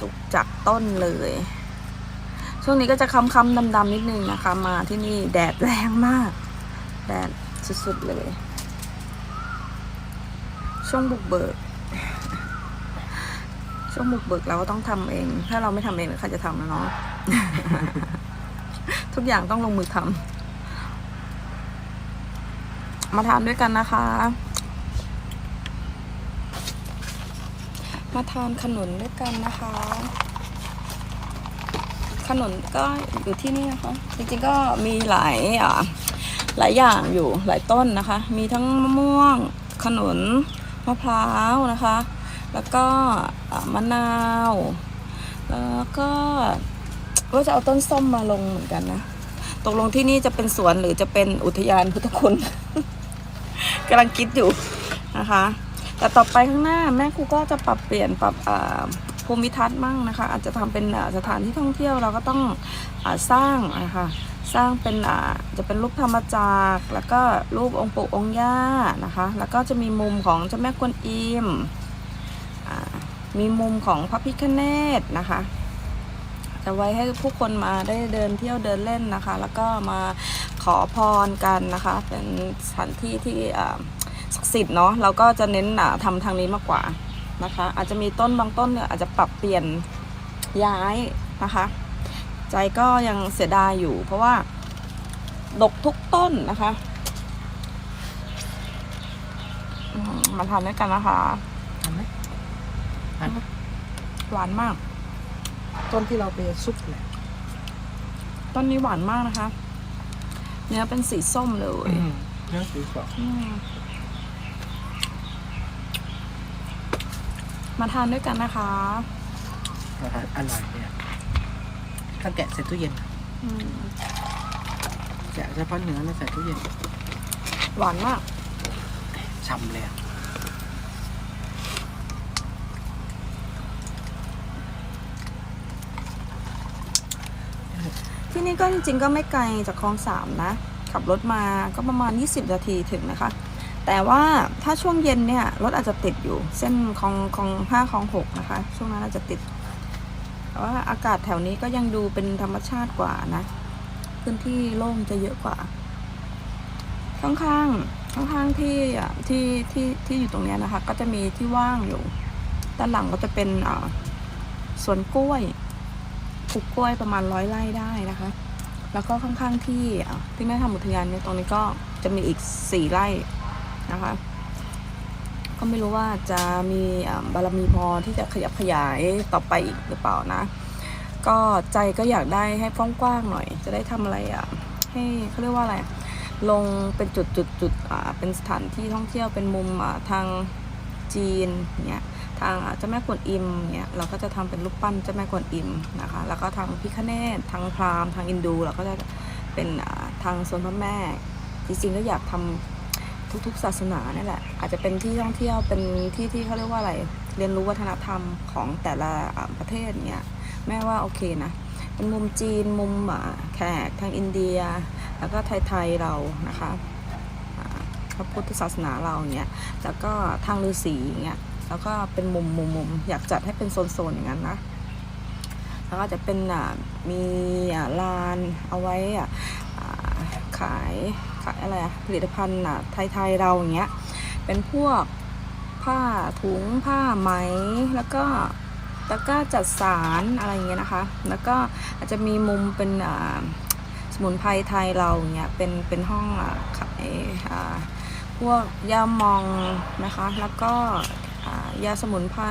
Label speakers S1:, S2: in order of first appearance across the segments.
S1: สุกจากต้นเลย ช่วงนี้ก็จะคำๆดำๆนิดนึงนะคะ มาที่นี่แดดแรงมาก แดดสุดๆเลย ช่วงบุกเบิก ช่วงบุกเบิกเราก็ต้องทำเอง ถ้าเราไม่ทำเองใครจะทำนะเนาะทุกอย่างต้องลงมือทำมาทานด้วยกันนะคะ มาทานขนุนด้วยกันนะคะ ขนุนก็อยู่ที่นี่นะคะ จริงๆก็มีหลายอ่าหลายอย่างอยู่หลายต้นนะคะ มีทั้งมะม่วง ขนุนมะพร้าวนะคะ แล้วก็มะนาว แล้วก็ว่าจะเอาต้นส้มมาลงเหมือนกันนะ ตกลงที่นี่จะเป็นสวนหรือจะเป็นอุทยานพุทธคุณกำลังคิดอยู่นะคะ แต่ต่อไปข้างหน้าแม่ครูก็จะปรับเปลี่ยนปรับภูมิทัศน์มั่งนะคะ อาจจะทำเป็นสถานที่ท่องเที่ยวเราก็ต้องอสร้างนะคะสร้างเป็นจะเป็นรูปธรรมจักรแล้วก็รูปองค์ปู่องค์ย่านะคะ แล้วก็จะมีมุมของเจ้าแม่กวนอิมอมีมุมของพระพิฆเนศนะคะจะไว้ให้ผู้คนมาได้เดินเที่ยวเดินเล่นนะคะ แล้วก็มาขอพรกันนะคะ เป็นสถานที่ที่ ศักดิ์สิทธิ์เนาะเราก็จะเน้นอ่าทำทางนี้มากกว่านะคะ อาจจะมีต้นบางต้นเนี่ยอาจจะปรับเปลี่ยนย้ายนะคะ ใจก็ยังเสียดายอยู่ เพราะว่าดกทุกต้นนะคะอืมมาทานด้วยกันนะคะ
S2: ทำไหมทานไหม
S1: หวานมาก
S2: ต้นที่เราไปซุปเนี่ย
S1: ต้นนี้หวานมากนะคะ เนื้อเป็นสีส้มเลย
S2: เนื้อสีสอง
S1: อืม มาทานด้วยกันนะคะ
S2: อาหารอร่อยเนี่ยถ้าแกะใส่ตู้เย็น
S1: อืม
S2: แกะเฉพาะเนื้อแล้วใส่ตู้เย็น
S1: หวานมาก
S2: ช่ำเลยอะ
S1: ที่นี่ก็จริงๆก็ไม่ไกลจากคลองสามนะ ขับรถมาก็ประมาณ 20 นาทีถึงนะคะ แต่ว่าถ้าช่วงเย็นเนี่ยรถอาจจะติดอยู่ เส้นคลองคลองห้าคลองหกนะคะ ช่วงนั้นอาจจะติด แต่ว่าอากาศแถวนี้ก็ยังดูเป็นธรรมชาติกว่านะ พื้นที่โล่งจะเยอะกว่า ข้างๆข้างๆที่ที่ที่ที่อยู่ตรงเนี้ยนะคะ ก็จะมีที่ว่างอยู่ด้านหลังก็จะเป็นสวนกล้วยปลูกกล้วยประมาณร้อยไร่ได้นะคะ แล้วก็ข้างๆที่ที่แม่ทำอุทยานเนี่ยตรงนี้ก็จะมีอีกสี่ไร่ นะคะ ก็ไม่รู้ว่าจะมีบารมีพอที่จะขยับขยายต่อไปอีกหรือเปล่านะ ก็ใจก็อยากได้ให้ฟ้องกว้างหน่อย จะได้ทำอะไรอะ ให้เขาเรียกว่าอะไร ลงเป็นจุดจุดจุดอ่าเป็นสถานที่ท่องเที่ยวเป็นมุมอ่าทางจีนเนี่ยทางเจ้าแม่กวนอิมเนี่ยเราก็จะทำเป็นรูปปั้นเจ้าแม่กวนอิมนะคะ แล้วก็ทางพิคเนตทางพราหมณ์ทางอินดูเราก็จะเป็นทางโซนพระแม่ จริงๆก็อยากทำ ทุกๆ ศาสนาเนี่ยแหละอาจจะเป็นที่ท่องเที่ยวเป็นที่ที่เขาเรียกว่าอะไร เรียนรู้วัฒนธรรมของแต่ละประเทศเนี่ยแม่ว่าโอเคนะเป็นมุมจีนมุมแขกทางอินเดีย แล้วก็ไทยๆเรานะคะพระพุทธศาสนาเราเนี่ยแล้วก็ทางฤาษีอย่างเงี้ยแล้วก็เป็นมุมมุมมุมอยากจัดให้เป็นโซนๆอย่างนั้นนะแล้วก็จะเป็นมีลานเอาไว้อาขาย อะไรอะผลิตภัณฑ์อะไทยๆเราอย่างเงี้ยเป็นพวกผ้าถุงผ้าไหมแล้วก็ตะกร้าจัดสารอะไรอย่างเงี้ยนะคะ แล้วก็อาจจะมีมุมเป็นสมุนไพรไทยเราเนี่ยเป็นเป็นห้องขายพวกยามองนะคะ แล้วก็ยาสมุนไพร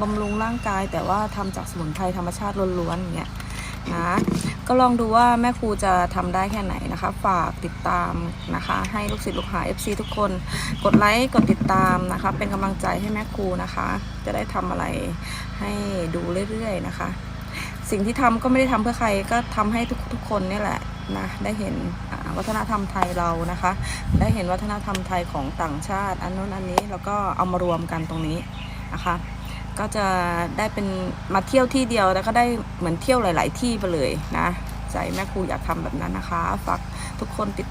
S1: บำรุงร่างกาย แต่ว่าทำจากสมุนไพรธรรมชาติล้วนๆอย่างเงี้ย นะก็ลองดูว่าแม่ครูจะทำได้แค่ไหนนะคะ ฝากติดตามนะคะ ให้ลูกศิษย์ลูกหา FC ทุกคน กดไลค์กดติดตามนะคะ เป็นกำลังใจให้แม่ครูนะคะ จะได้ทำอะไรให้ดูเรื่อยๆนะคะ สิ่งที่ทำก็ไม่ได้ทำเพื่อใครก็ทำให้ทุกทุกคนนี่แหละนะได้เห็นวัฒนธรรมไทยเรานะคะ ได้เห็นวัฒนธรรมไทยของต่างชาติ อันนู้นอันนี้แล้วก็เอามารวมกันตรงนี้นะคะ ก็จะได้เป็นมาเที่ยวที่เดียวแล้วก็ได้เหมือนเที่ยวหลาย ๆ ที่ไปเลยนะใจแม่ครูอยากทำแบบนั้นนะคะ ฝากทุกคนติด